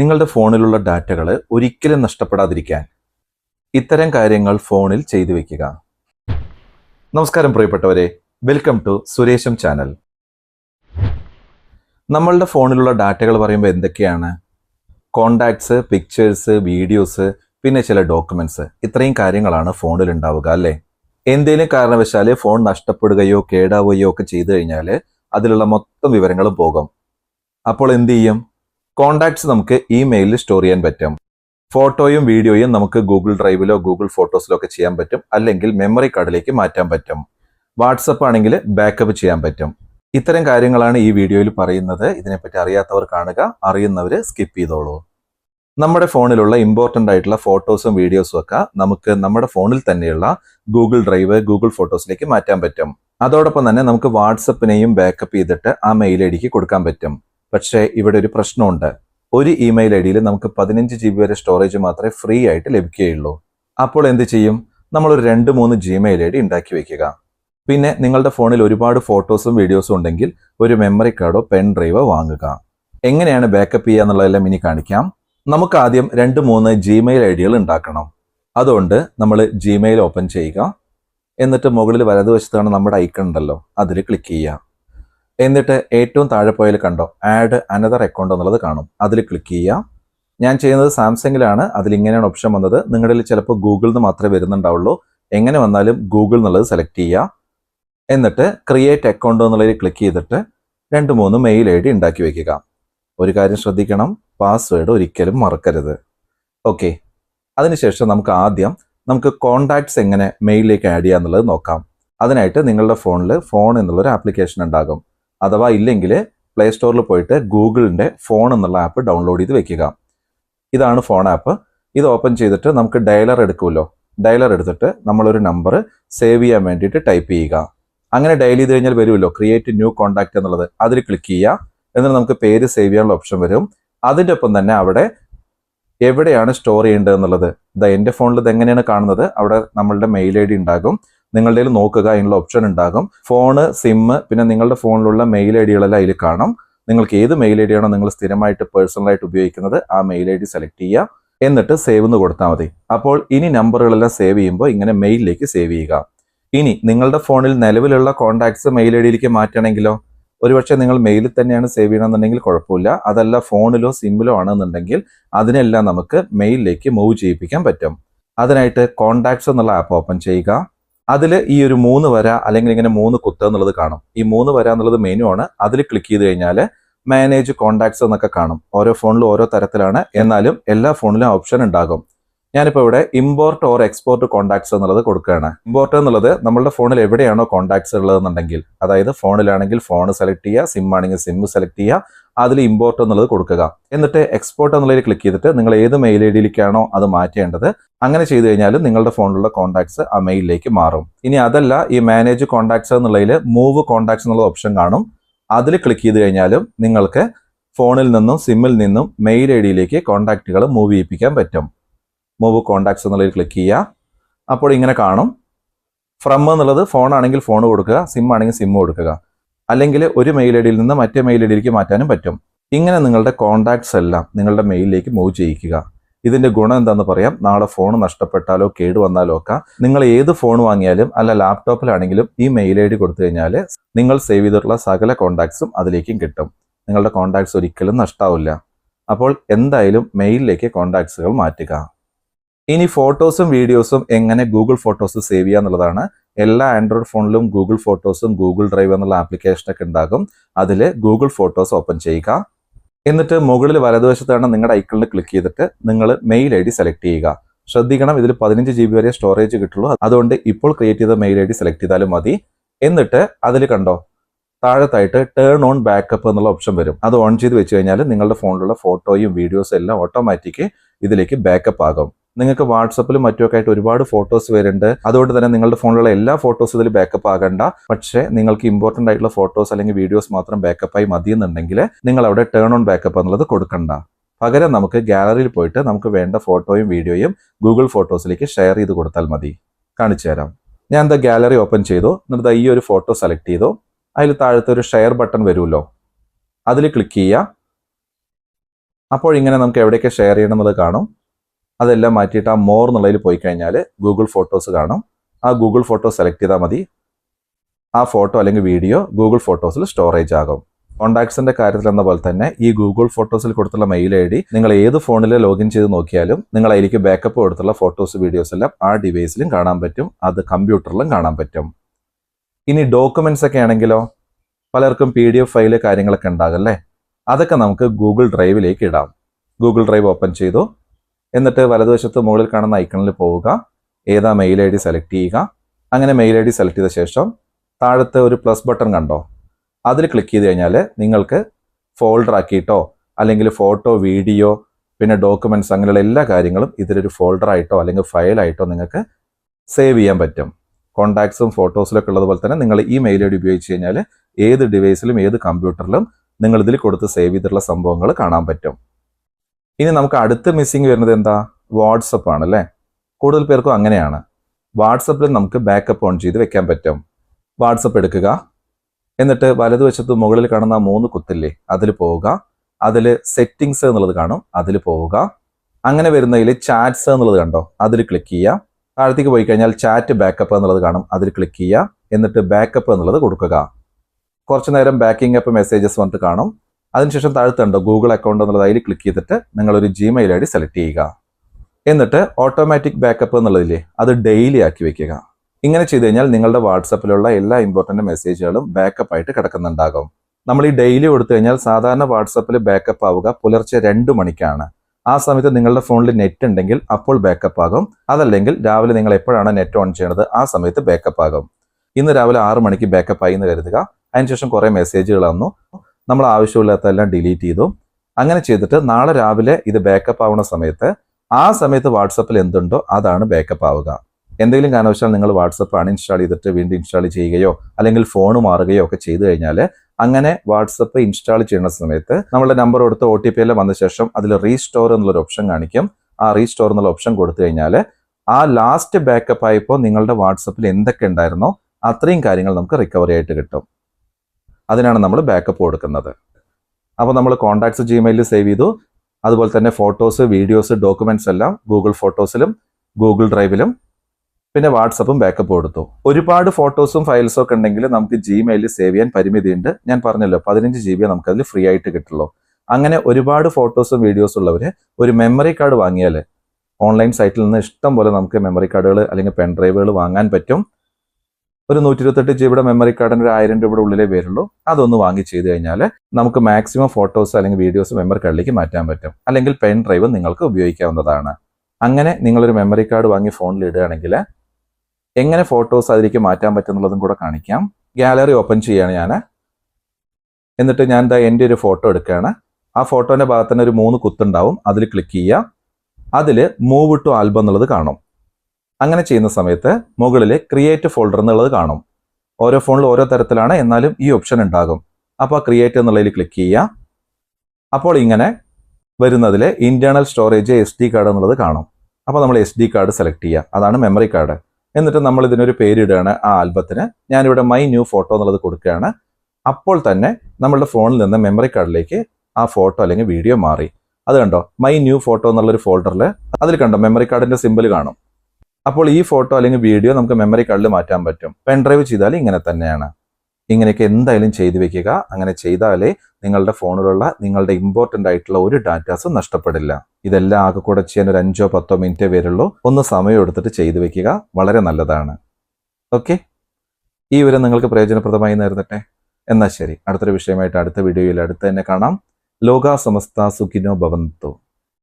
നിങ്ങളുടെ ഫോണിലുള്ള ഡാറ്റകൾ ഒരിക്കലും നഷ്ടപ്പെടാതിരിക്കാൻ ഇത്തരം കാര്യങ്ങൾ ഫോണിൽ ചെയ്തു വെക്കുക. നമസ്കാരം പ്രിയപ്പെട്ടവരെ. വെൽക്കം ടു സുരേഷം ചാനൽ നമ്മളുടെ ഫോണിലുള്ള ഡാറ്റകൾ പറയുമ്പോൾ എന്തൊക്കെയാണ്? കോണ്ടാക്ട്സ് പിക്ചേഴ്സ് വീഡിയോസ് പിന്നെ ചില ഡോക്യുമെന്റ്സ് ഇത്രയും കാര്യങ്ങളാണ് ഫോണിൽ ഉണ്ടാവുക അല്ലേ? എന്തെങ്കിലും കാരണവശാൽ ഫോൺ നഷ്ടപ്പെടുകയോ കേടാവുകയോ ഒക്കെ ചെയ്തു കഴിഞ്ഞാൽ അതിലുള്ള മൊത്തം വിവരങ്ങളും പോകും. അപ്പോൾ എന്ത് ചെയ്യും? കോണ്ടാക്ട്സ് നമുക്ക് ഇമെയിലിൽ സ്റ്റോർ ചെയ്യാൻ പറ്റും. ഫോട്ടോയും വീഡിയോയും നമുക്ക് ഗൂഗിൾ ഡ്രൈവിലോ ഗൂഗിൾ ഫോട്ടോസിലോ ഒക്കെ ചെയ്യാൻ പറ്റും. അല്ലെങ്കിൽ മെമ്മറി കാർഡിലേക്ക് മാറ്റാൻ പറ്റും. വാട്സപ്പ് ആണെങ്കിൽ ബാക്കപ്പ് ചെയ്യാൻ പറ്റും. ഇത്തരം കാര്യങ്ങളാണ് ഈ വീഡിയോയിൽ പറയുന്നത്. ഇതിനെപ്പറ്റി അറിയാത്തവർ കാണുക. അറിയുന്നവർ സ്കിപ്പ് ചെയ്തോളൂ. നമ്മുടെ ഫോണിലുള്ള ഇമ്പോർട്ടന്റ് ആയിട്ടുള്ള ഫോട്ടോസും വീഡിയോസും ഒക്കെ നമുക്ക് നമ്മുടെ ഫോണിൽ തന്നെയുള്ള ഗൂഗിൾ ഡ്രൈവ് ഗൂഗിൾ ഫോട്ടോസിലേക്ക് മാറ്റാൻ പറ്റും. അതോടൊപ്പം തന്നെ നമുക്ക് വാട്സപ്പിനെയും ബാക്കപ്പ് ചെയ്തിട്ട് ആ മെയിൽ ഐ കൊടുക്കാൻ പറ്റും. പക്ഷേ ഇവിടെ ഒരു പ്രശ്നമുണ്ട്. ഒരു ഇമെയിൽ ഐ ഡിയിൽ നമുക്ക് പതിനഞ്ച് ജി ബി വരെ സ്റ്റോറേജ് മാത്രമേ ഫ്രീ ആയിട്ട് ലഭിക്കുകയുള്ളൂ. അപ്പോൾ എന്ത് ചെയ്യും? നമ്മൾ ഒരു രണ്ട് മൂന്ന് ജിമെയിൽ ഐ ഡി ഉണ്ടാക്കി വെക്കുക. പിന്നെ നിങ്ങളുടെ ഫോണിൽ ഒരുപാട് ഫോട്ടോസും വീഡിയോസും ഉണ്ടെങ്കിൽ ഒരു മെമ്മറി കാർഡോ പെൻ ഡ്രൈവോ വാങ്ങുക. എങ്ങനെയാണ് ബാക്കപ്പ് ചെയ്യുക എന്നുള്ളതെല്ലാം ഇനി കാണിക്കാം. നമുക്ക് ആദ്യം രണ്ട് മൂന്ന് ജിമെയിൽ ഐ ഡികൾ ഉണ്ടാക്കണം. അതുകൊണ്ട് നമ്മൾ ജിമെയിൽ ഓപ്പൺ ചെയ്യുക. എന്നിട്ട് മുകളിൽ വലതുവശത്താണ് നമ്മുടെ ഐക്കൺ ഉണ്ടല്ലോ അതിൽ ക്ലിക്ക് ചെയ്യുക. എന്നിട്ട് ഏറ്റവും താഴെ പോയാൽ കണ്ടോ ആഡ് അനദർ അക്കൗണ്ട് എന്നുള്ളത് കാണും. അതിൽ ക്ലിക്ക് ചെയ്യുക. ഞാൻ ചെയ്യുന്നത് സാംസങ്ങിലാണ്. അതിൽ ഇങ്ങനെയാണ് ഓപ്ഷൻ വന്നത്. നിങ്ങളിൽ ചിലപ്പോൾ ഗൂഗിളിൽ നിന്ന് മാത്രമേ വരുന്നുണ്ടാവുള്ളൂ. എങ്ങനെ വന്നാലും ഗൂഗിൾ എന്നുള്ളത് സെലക്ട് ചെയ്യുക. എന്നിട്ട് ക്രിയേറ്റ് അക്കൗണ്ട് എന്നുള്ളതിൽ ക്ലിക്ക് ചെയ്തിട്ട് രണ്ട് മൂന്ന് മെയിൽ ഐ ഡി ഉണ്ടാക്കി വയ്ക്കുക ഒരു കാര്യം ശ്രദ്ധിക്കണം. പാസ്വേഡ് ഒരിക്കലും മറക്കരുത്. ഓക്കെ അതിനുശേഷം നമുക്ക് ആദ്യം നമുക്ക് കോണ്ടാക്ട്സ് എങ്ങനെ മെയിലിലേക്ക് ആഡ് ചെയ്യാന്നുള്ളത് നോക്കാം. അതിനായിട്ട് നിങ്ങളുടെ ഫോണിൽ ഫോൺ എന്നുള്ളൊരു ആപ്ലിക്കേഷൻ ഉണ്ടാകും. അഥവാ ഇല്ലെങ്കിൽ പ്ലേ സ്റ്റോറിൽ പോയിട്ട് ഗൂഗിളിന്റെ ഫോൺ എന്നുള്ള ആപ്പ് ഡൗൺലോഡ് ചെയ്ത് വെക്കുക. ഇതാണ് ഫോൺ ആപ്പ് ഇത് ഓപ്പൺ ചെയ്തിട്ട് നമുക്ക് ഡയലർ എടുക്കുമല്ലോ. ഡയലർ എടുത്തിട്ട് നമ്മളൊരു നമ്പർ സേവ് ചെയ്യാൻ വേണ്ടിയിട്ട് ടൈപ്പ് ചെയ്യുക. അങ്ങനെ ഡയൽ ചെയ്ത് കഴിഞ്ഞാൽ വരുമല്ലോ. ക്രിയേറ്റ് ന്യൂ കോൺടാക്ട് എന്നുള്ളത്. അതിൽ ക്ലിക്ക് ചെയ്യുക. എന്നിട്ട് നമുക്ക് പേര് സേവ് ചെയ്യാനുള്ള ഓപ്ഷൻ വരും. അതിന്റെ ഒപ്പം തന്നെ അവിടെ എവിടെയാണ് സ്റ്റോർ ചെയ്യേണ്ടത് എന്നുള്ളത്. ഇതാ എന്റെ ഫോണിൽ ഇത് എങ്ങനെയാണ് കാണുന്നത്? അവിടെ നമ്മളുടെ മെയിൽ ഐ ഡി ഉണ്ടാകും. നിങ്ങളുടെ നോക്കുക അതിനുള്ള ഓപ്ഷൻ ഉണ്ടാകും. ഫോണ് സിമ്മ് പിന്നെ നിങ്ങളുടെ ഫോണിലുള്ള മെയിൽ ഐ ഡികളെല്ലാം അതിൽ കാണും. നിങ്ങൾക്ക് ഏത് മെയിൽ ഐ ആണോ നിങ്ങൾ സ്ഥിരമായിട്ട് പേഴ്സണലായിട്ട് ഉപയോഗിക്കുന്നത് ആ മെയിൽ ഐ ഡി സെലക്ട് ചെയ്യുക. എന്നിട്ട് സേവ് എന്ന് കൊടുത്താൽ മതി. അപ്പോൾ ഇനി നമ്പറുകളെല്ലാം സേവ് ചെയ്യുമ്പോൾ ഇങ്ങനെ മെയിലിലേക്ക് സേവ് ചെയ്യുക. ഇനി നിങ്ങളുടെ ഫോണിൽ നിലവിലുള്ള കോൺടാക്ട്സ് മെയിൽ ഐ ഡിയിലേക്ക് മാറ്റണമെങ്കിലോ ഒരുപക്ഷെ നിങ്ങൾ മെയിലിൽ തന്നെയാണ് സേവ് ചെയ്യണമെന്നുണ്ടെങ്കിൽ കുഴപ്പമില്ല. അതല്ല ഫോണിലോ സിമ്മിലോ ആണെന്നുണ്ടെങ്കിൽ അതിനെല്ലാം നമുക്ക് മെയിലിലേക്ക് മൂവ് ചെയ്യിപ്പിക്കാൻ പറ്റും. അതിനായിട്ട് കോൺടാക്ട്സ് എന്നുള്ള ആപ്പ് ഓപ്പൺ ചെയ്യുക. അതിൽ ഈ ഒരു മൂന്ന് വര അല്ലെങ്കിൽ ഇങ്ങനെ മൂന്ന് കുത്ത് എന്നുള്ളത് കാണും. ഈ മൂന്ന് വര എന്നുള്ളത് മെനു ആണ്. അതിൽ ക്ലിക്ക് ചെയ്ത് കഴിഞ്ഞാൽ മാനേജ് കോൺടാക്ട്സ് എന്നൊക്കെ കാണും. ഓരോ ഫോണിലും ഓരോ തരത്തിലാണ്. എന്നാലും എല്ലാ ഫോണിലും ഓപ്ഷൻ ഉണ്ടാകും. ഞാനിപ്പോൾ ഇവിടെ ഇമ്പോർട്ട് ഓർ എക്സ്പോർട്ട് കോൺടാക്ട്സ് എന്നുള്ളത് കൊടുക്കുകയാണ്. ഇമ്പോർട്ട് എന്നുള്ളത് നമ്മളുടെ ഫോണിൽ എവിടെയാണോ കോൺടാക്ട്സ് ഉള്ളതെന്നുണ്ടെങ്കിൽ അതായത് ഫോണിലാണെങ്കിൽ ഫോൺ സെലക്ട് ചെയ്യുക സിം ആണെങ്കിൽ സിം സെലക്ട് ചെയ്യുക അതിൽ ഇമ്പോർട്ട് എന്നുള്ളത് കൊടുക്കുക. എന്നിട്ട് എക്സ്പോർട്ട് എന്നുള്ളതിൽ ക്ലിക്ക് ചെയ്തിട്ട് നിങ്ങൾ ഏത് മെയിൽ ഐ ഡിയിലേക്കാണോ അത് മാറ്റേണ്ടത് അങ്ങനെ ചെയ്തു കഴിഞ്ഞാൽ നിങ്ങളുടെ ഫോണിലുള്ള കോൺടാക്ട്സ് ആ മെയിലിലേക്ക് മാറും. ഇനി അതല്ല ഈ മാനേജ് കോൺടാക്ട്സ് എന്നുള്ളതിൽ മൂവ് കോൺടാക്ട്സ് എന്നുള്ള ഓപ്ഷൻ കാണും. അതിൽ ക്ലിക്ക് ചെയ്ത് കഴിഞ്ഞാലും നിങ്ങൾക്ക് ഫോണിൽ നിന്നും സിമ്മിൽ നിന്നും മെയിൽ ഐ ഡിയിലേക്ക് കോൺടാക്റ്റുകൾ മൂവ് ചെയ്യിപ്പിക്കാൻ പറ്റും. മൂവ് കോൺടാക്ട്സ് എന്നുള്ളതിൽ ക്ലിക്ക് ചെയ്യുക. അപ്പോൾ ഇങ്ങനെ കാണും. ഫ്രം എന്നുള്ളത് ഫോൺ ആണെങ്കിൽ ഫോൺ കൊടുക്കുക സിം ആണെങ്കിൽ സിം കൊടുക്കുക. അല്ലെങ്കിൽ ഒരു മെയിൽ ഐ ഡിയിൽ നിന്ന് മറ്റേ മെയിൽ ഐ ഡിയിലേക്ക് മാറ്റാനും പറ്റും. ഇങ്ങനെ നിങ്ങളുടെ കോൺടാക്ട്സ് എല്ലാം നിങ്ങളുടെ മെയിലിലേക്ക് മൂവ് ചെയ്യിക്കുക. ഇതിന്റെ ഗുണം എന്താണെന്ന് പറയാം. നാളെ ഫോൺ നഷ്ടപ്പെട്ടാലോ കേടുവന്നാലോ ഒക്കെ നിങ്ങൾ ഏത് ഫോൺ വാങ്ങിയാലും അല്ല ലാപ്ടോപ്പിലാണെങ്കിലും ഈ മെയിൽ ഐ ഡി കൊടുത്തു കഴിഞ്ഞാൽ നിങ്ങൾ സേവ് ചെയ്തിട്ടുള്ള സകല കോൺടാക്ട്സും അതിലേക്കും കിട്ടും. നിങ്ങളുടെ കോൺടാക്ട്സ് ഒരിക്കലും നഷ്ടാവില്ല. അപ്പോൾ എന്തായാലും മെയിലിലേക്ക് കോൺടാക്ട്സുകൾ മാറ്റുക. ഇനി ഫോട്ടോസും വീഡിയോസും എങ്ങനെ ഗൂഗിൾ ഫോട്ടോസ് സേവ് ചെയ്യുക എന്നുള്ളതാണ് എല്ലാ ആൻഡ്രോയിഡ് ഫോണിലും ഗൂഗിൾ ഫോട്ടോസും ഗൂഗിൾ ഡ്രൈവ് എന്നുള്ള ആപ്ലിക്കേഷനൊക്കെ ഉണ്ടാകും. അതിൽ ഗൂഗിൾ ഫോട്ടോസ് ഓപ്പൺ ചെയ്യുക. എന്നിട്ട് മുകളിൽ വലതുവശത്താണ് നിങ്ങളുടെ ഐക്കണിൽ ക്ലിക്ക് ചെയ്തിട്ട് നിങ്ങൾ മെയിൽ ഐ ഡി സെലക്ട് ചെയ്യുക. ശ്രദ്ധിക്കണം ഇതിൽ പതിനഞ്ച് ജി ബി വരെ സ്റ്റോറേജ് കിട്ടുള്ളൂ. അതുകൊണ്ട് ഇപ്പോൾ ക്രിയേറ്റ് ചെയ്ത മെയിൽ ഐ ഡി സെലക്ട് ചെയ്താലും മതി. എന്നിട്ട് അതിൽ കണ്ടോ? താഴത്തായിട്ട് ടേൺ ഓൺ ബാക്കപ്പ് എന്നുള്ള ഓപ്ഷൻ വരും. അത് ഓൺ ചെയ്ത് വെച്ച് കഴിഞ്ഞാൽ നിങ്ങളുടെ ഫോണിലുള്ള ഫോട്ടോയും വീഡിയോസും എല്ലാം ഓട്ടോമാറ്റിക് ഇതിലേക്ക് ബാക്കപ്പ് ആകും. നിങ്ങൾക്ക് വാട്സപ്പിലും മറ്റുമൊക്കെ ആയിട്ട് ഒരുപാട് ഫോട്ടോസ് വരുന്നുണ്ട്. അതുകൊണ്ട് തന്നെ നിങ്ങളുടെ ഫോണിലുള്ള എല്ലാ ഫോട്ടോസ് ഇതിൽ ബാക്കപ്പ് ആകണ്ട. പക്ഷേ നിങ്ങൾക്ക് ഇമ്പോർട്ടന്റ് ആയിട്ടുള്ള ഫോട്ടോസ് അല്ലെങ്കിൽ വീഡിയോസ് മാത്രം ബാക്കപ്പായി മതി എന്നുണ്ടെങ്കിൽ നിങ്ങൾ അവിടെ ടേൺ ഓൺ ബാക്കപ്പ് എന്നുള്ളത് കൊടുക്കണ്ട. പകരം നമുക്ക് ഗാലറിയിൽ പോയിട്ട് നമുക്ക് വേണ്ട ഫോട്ടോയും വീഡിയോയും ഗൂഗിൾ ഫോട്ടോസിലേക്ക് ഷെയർ ചെയ്ത് കൊടുത്താൽ മതി. കാണിച്ചു തരാം. ഞാൻ എന്താ ഗാലറി ഓപ്പൺ ചെയ്തു. എന്നിട്ട് ഈ ഒരു ഫോട്ടോ സെലക്ട് ചെയ്തു. അതിൽ താഴത്തെ ഒരു ഷെയർ ബട്ടൺ വരുമല്ലോ. അതിൽ ക്ലിക്ക് ചെയ്യുക. അപ്പോൾ ഇങ്ങനെ നമുക്ക് എവിടെയൊക്കെ ഷെയർ ചെയ്യണം എന്നുള്ളത് കാണും. അതെല്ലാം മാറ്റിയിട്ട് ആ മോർ എന്നുള്ളതിൽ പോയി കഴിഞ്ഞാൽ ഗൂഗിൾ ഫോട്ടോസ് കാണും. ആ ഗൂഗിൾ ഫോട്ടോ സെലക്ട് ചെയ്താൽ മതി. ആ ഫോട്ടോ അല്ലെങ്കിൽ വീഡിയോ ഗൂഗിൾ ഫോട്ടോസിൽ സ്റ്റോറേജ് ആകും. കോണ്ടാക്ട്സിന്റെ കാര്യത്തിൽ എന്ന പോലെ തന്നെ ഈ ഗൂഗിൾ ഫോട്ടോസിൽ കൊടുത്തുള്ള മെയിൽ ഐ ഡി നിങ്ങൾ ഏത് ഫോണിൽ ലോഗിൻ ചെയ്ത് നോക്കിയാലും നിങ്ങൾ അതിലേക്ക് ബാക്കപ്പ് കൊടുത്തുള്ള ഫോട്ടോസ് വീഡിയോസ് എല്ലാം ആ ഡിവൈസിലും കാണാൻ പറ്റും. അത് കമ്പ്യൂട്ടറിലും കാണാൻ പറ്റും. ഇനി ഡോക്യുമെന്റ്സ് ഒക്കെ ആണെങ്കിലോ? പലർക്കും പി ഡി എഫ് ഫയൽ കാര്യങ്ങളൊക്കെ ഉണ്ടാകല്ലേ അതൊക്കെ നമുക്ക് ഗൂഗിൾ ഡ്രൈവിലേക്ക് ഇടാം. ഗൂഗിൾ ഡ്രൈവ് ഓപ്പൺ ചെയ്തു. എന്നിട്ട് വലതുവശത്ത് മുകളിൽ കാണുന്ന ഐക്കണിൽ പോവുക. ഏതാ മെയിൽ ഐ ഡി സെലക്ട് ചെയ്യുക. അങ്ങനെ മെയിൽ ഐ ഡി സെലക്ട് ചെയ്ത ശേഷം താഴത്തെ ഒരു പ്ലസ് ബട്ടൺ കണ്ടോ? അതിൽ ക്ലിക്ക് ചെയ്ത് കഴിഞ്ഞാൽ നിങ്ങൾക്ക് ഫോൾഡർ ആക്കിയിട്ടോ അല്ലെങ്കിൽ ഫോട്ടോ വീഡിയോ പിന്നെ ഡോക്യുമെന്റ്സ് അങ്ങനെയുള്ള എല്ലാ കാര്യങ്ങളും ഇതിലൊരു ഫോൾഡർ ആയിട്ടോ അല്ലെങ്കിൽ ഫയലായിട്ടോ നിങ്ങൾക്ക് സേവ് ചെയ്യാൻ പറ്റും. കോണ്ടാക്ട്സും ഫോട്ടോസിലൊക്കെ ഉള്ളതുപോലെ തന്നെ നിങ്ങൾ ഈ മെയിൽ ഐ ഡി ഉപയോഗിച്ച് കഴിഞ്ഞാൽ ഏത് ഡിവൈസിലും ഏത് കമ്പ്യൂട്ടറിലും നിങ്ങൾ ഇതിൽ കൊടുത്ത് സേവ് ചെയ്തിട്ടുള്ള സംഭവങ്ങൾ കാണാൻ പറ്റും. ഇനി നമുക്ക് അടുത്ത മിസ്സിങ് വരുന്നത് എന്താ? വാട്സപ്പ് ആണ് അല്ലേ? കൂടുതൽ പേർക്കും അങ്ങനെയാണ്. വാട്സപ്പിൽ നമുക്ക് ബാക്കപ്പ് ഓൺ ചെയ്ത് വെക്കാൻ പറ്റും. വാട്സപ്പ് എടുക്കുക. എന്നിട്ട് വലതുവശത്ത് മുകളിൽ കാണുന്ന മൂന്ന് കുത്തില്ലേ അതിൽ പോവുക. അതിൽ സെറ്റിങ്സ് എന്നുള്ളത് കാണും അതിൽ പോവുക. അങ്ങനെ വരുന്നതിൽ ചാറ്റ്സ് എന്നുള്ളത് കണ്ടോ? അതിൽ ക്ലിക്ക് ചെയ്യുക. താഴത്തേക്ക് പോയി കഴിഞ്ഞാൽ ചാറ്റ് ബാക്കപ്പ് എന്നുള്ളത് കാണും അതിൽ ക്ലിക്ക് ചെയ്യുക. എന്നിട്ട് ബാക്കപ്പ് എന്നുള്ളത് കൊടുക്കുക. കുറച്ച് നേരം ബാക്കിംഗ് അപ്പ് മെസ്സേജസ് വന്നിട്ട് കാണും. അതിനുശേഷം താഴ്ത്തുണ്ട് ഗൂഗിൾ അക്കൗണ്ട് എന്നുള്ളത് അതിൽ ക്ലിക്ക് ചെയ്തിട്ട് നിങ്ങളൊരു ജിമെയിൽ ഐ ഡി സെലക്ട് ചെയ്യുക. എന്നിട്ട് ഓട്ടോമാറ്റിക് ബാക്കപ്പ് എന്നുള്ളതില്ലേ അത് ഡെയിലി ആക്കി വെക്കുക. ഇങ്ങനെ ചെയ്തു കഴിഞ്ഞാൽ നിങ്ങളുടെ വാട്സപ്പിലുള്ള എല്ലാ ഇമ്പോർട്ടന്റ് മെസ്സേജുകളും ബാക്കപ്പ് ആയിട്ട് കിടക്കുന്നുണ്ടാകും. നമ്മൾ ഈ ഡെയിലി കൊടുത്തു കഴിഞ്ഞാൽ സാധാരണ വാട്സപ്പിൽ ബാക്കപ്പ് ആവുക പുലർച്ചെ രണ്ട് മണിക്കാണ്. ആ സമയത്ത് നിങ്ങളുടെ ഫോണിൽ നെറ്റ് ഉണ്ടെങ്കിൽ അപ്പോൾ ബാക്കപ്പ് ആകും. അതല്ലെങ്കിൽ രാവിലെ നിങ്ങൾ എപ്പോഴാണ് നെറ്റ് ഓൺ ചെയ്യണത് ആ സമയത്ത് ബാക്കപ്പ് ആകും. ഇന്ന് രാവിലെ ആറ് മണിക്ക് ബാക്കപ്പ് ആയി എന്ന് കരുതുക. അതിനുശേഷം കുറേ മെസ്സേജുകൾ വന്നു. നമ്മൾ ആവശ്യമില്ലാത്തതെല്ലാം ഡിലീറ്റ് ചെയ്തു. അങ്ങനെ ചെയ്തിട്ട് നാളെ രാവിലെ ഇത് ബാക്കപ്പ് ആവുന്ന സമയത്ത് ആ സമയത്ത് വാട്സപ്പിൽ എന്തുണ്ടോ അതാണ് ബാക്കപ്പ് ആവുക. എന്തെങ്കിലും കാരണവശാൽ നിങ്ങൾ വാട്സപ്പ് അൺഇൻസ്റ്റാൾ ചെയ്തിട്ട് വീണ്ടും ഇൻസ്റ്റാൾ ചെയ്യുകയോ അല്ലെങ്കിൽ ഫോൺ മാറുകയോ ഒക്കെ ചെയ്തു കഴിഞ്ഞാൽ അങ്ങനെ വാട്സപ്പ് ഇൻസ്റ്റാൾ ചെയ്യുന്ന സമയത്ത് നമ്മുടെ നമ്പർ കൊടുത്ത് ഒ ടി പി എല്ലാം വന്ന ശേഷം അതിൽ റീസ്റ്റോർ എന്നുള്ളൊരു ഓപ്ഷൻ കാണിക്കും. ആ റീസ്റ്റോർ എന്നുള്ള ഓപ്ഷൻ കൊടുത്തു കഴിഞ്ഞാൽ ആ ലാസ്റ്റ് ബാക്കപ്പ് ആയപ്പോൾ നിങ്ങളുടെ വാട്സപ്പിൽ എന്തൊക്കെ ഉണ്ടായിരുന്നോ അത്രയും കാര്യങ്ങൾ നമുക്ക് റിക്കവറി ആയിട്ട് കിട്ടും. അതിനാണ് നമ്മൾ ബാക്കപ്പ് കൊടുക്കുന്നത്. അപ്പോൾ നമ്മൾ കോൺടാക്ട്സ് ജിമെയിലിൽ സേവ് ചെയ്തു. അതുപോലെ തന്നെ ഫോട്ടോസ് വീഡിയോസ് ഡോക്യുമെന്റ്സ് എല്ലാം ഗൂഗിൾ ഫോട്ടോസിലും ഗൂഗിൾ ഡ്രൈവിലും പിന്നെ വാട്സപ്പും ബാക്കപ്പ് കൊടുത്തു. ഒരുപാട് ഫോട്ടോസും ഫയൽസും ഒക്കെ ഉണ്ടെങ്കിൽ നമുക്ക് ജിമെയിലിൽ സേവ് ചെയ്യാൻ പരിമിതിയുണ്ട്. ഞാൻ പറഞ്ഞല്ലോ പതിനഞ്ച് ജി ബി നമുക്കതിൽ ഫ്രീ ആയിട്ട് കിട്ടുള്ളൂ. അങ്ങനെ ഒരുപാട് ഫോട്ടോസും വീഡിയോസും ഉള്ളവർ ഒരു മെമ്മറി കാർഡ് വാങ്ങിയാൽ ഓൺലൈൻ സൈറ്റിൽ നിന്ന് ഇഷ്ടം പോലെ നമുക്ക് മെമ്മറി കാർഡുകൾ അല്ലെങ്കിൽ പെൻ ഡ്രൈവുകൾ വാങ്ങാൻ പറ്റും. ഒരു നൂറ്റി ഇരുപത്തെട്ട് ജിബിയുടെ മെമ്മറി കാർഡിന് ഒരു ആയിരം രൂപയുടെ ഉള്ളിലേ വരുള്ളൂ. അതൊന്ന് വാങ്ങി ചെയ്ത് കഴിഞ്ഞാൽ നമുക്ക് മാക്സിമം ഫോട്ടോസ് അല്ലെങ്കിൽ വീഡിയോസ് മെമ്മറി കാർഡിലേക്ക് മാറ്റാൻ പറ്റും. അല്ലെങ്കിൽ പെൻ ഡ്രൈവ് നിങ്ങൾക്ക് ഉപയോഗിക്കാവുന്നതാണ്. അങ്ങനെ നിങ്ങളൊരു മെമ്മറി കാർഡ് വാങ്ങി ഫോണിൽ ഇടുകയാണെങ്കിൽ എങ്ങനെ ഫോട്ടോസ് അതിലേക്ക് മാറ്റാൻ പറ്റും എന്നുള്ളതും കൂടെ കാണിക്കാം. ഗാലറി ഓപ്പൺ ചെയ്യാണ് ഞാൻ എന്നിട്ട് ഞാൻ എന്താ എന്റെ ഒരു ഫോട്ടോ എടുക്കുകയാണ്. ആ ഫോട്ടോന്റെ ഭാഗത്ത് തന്നെ ഒരു മൂന്ന് കുത്തുണ്ടാവും. അതിൽ ക്ലിക്ക് ചെയ്യുക. അതിൽ മൂവ് ടു ആൽബം എന്നുള്ളത് കാണും. അങ്ങനെ ചെയ്യുന്ന സമയത്ത് മുകളിൽ ക്രിയേറ്റ് ഫോൾഡർ എന്നുള്ളത് കാണും. ഓരോ ഫോണിൽ ഓരോ തരത്തിലാണ് എന്നാലും ഈ ഓപ്ഷൻ ഉണ്ടാകും. അപ്പോൾ ക്രിയേറ്റ് എന്നുള്ളതിൽ ക്ലിക്ക് ചെയ്യുക. അപ്പോൾ ഇങ്ങനെ വരുന്നതിൽ internal storage S D card എന്നുള്ളത് കാണും. അപ്പോൾ നമ്മൾ എസ് ഡി കാർഡ് സെലക്ട് ചെയ്യുക. അതാണ് മെമ്മറി കാർഡ് എന്നിട്ട് നമ്മൾ ഇതിനൊരു പേരിടുകയാണ് ആ ആൽബത്തിന് ഞാനിവിടെ മൈ ന്യൂ ഫോട്ടോ എന്നുള്ളത് കൊടുക്കുകയാണ്. അപ്പോൾ തന്നെ നമ്മളുടെ ഫോണിൽ നിന്ന് മെമ്മറി കാർഡിലേക്ക് ആ ഫോട്ടോ അല്ലെങ്കിൽ വീഡിയോ മാറി. അത് കണ്ടോ? മൈ ന്യൂ ഫോട്ടോ എന്നുള്ളൊരു ഫോൾഡറിൽ അതിൽ കണ്ടോ? മെമ്മറി കാർഡിന്റെ സിമ്പിൾ കാണും. അപ്പോൾ ഈ ഫോട്ടോ അല്ലെങ്കിൽ വീഡിയോ നമുക്ക് മെമ്മറി കാർഡിൽ മാറ്റാൻ പറ്റും. പെൻ ഡ്രൈവ് ചെയ്താൽ ഇങ്ങനെ തന്നെയാണ്. ഇങ്ങനെയൊക്കെ എന്തായാലും ചെയ്തു വെക്കുക. അങ്ങനെ ചെയ്താലേ നിങ്ങളുടെ ഫോണിലുള്ള നിങ്ങളുടെ ഇമ്പോർട്ടന്റ് ആയിട്ടുള്ള ഒരു ഡാറ്റാസും നഷ്ടപ്പെടില്ല. ഇതെല്ലാം ആകെ കൂടെ ചെയ്യാൻ ഒരു അഞ്ചോ പത്തോ മിനിറ്റേ വരുള്ളൂ ഒന്ന് സമയം എടുത്തിട്ട് ചെയ്തു വെക്കുക. വളരെ നല്ലതാണ്. ഓക്കെ ഈ വിവരം നിങ്ങൾക്ക് പ്രയോജനപ്രദമായി നേർന്നിട്ടെ എന്നാൽ ശരി. അടുത്തൊരു വിഷയമായിട്ട് അടുത്ത വീഡിയോയിൽ അടുത്ത് തന്നെ കാണാം. ലോക സമസ്ത സുഖിനോ ഭവന്തു.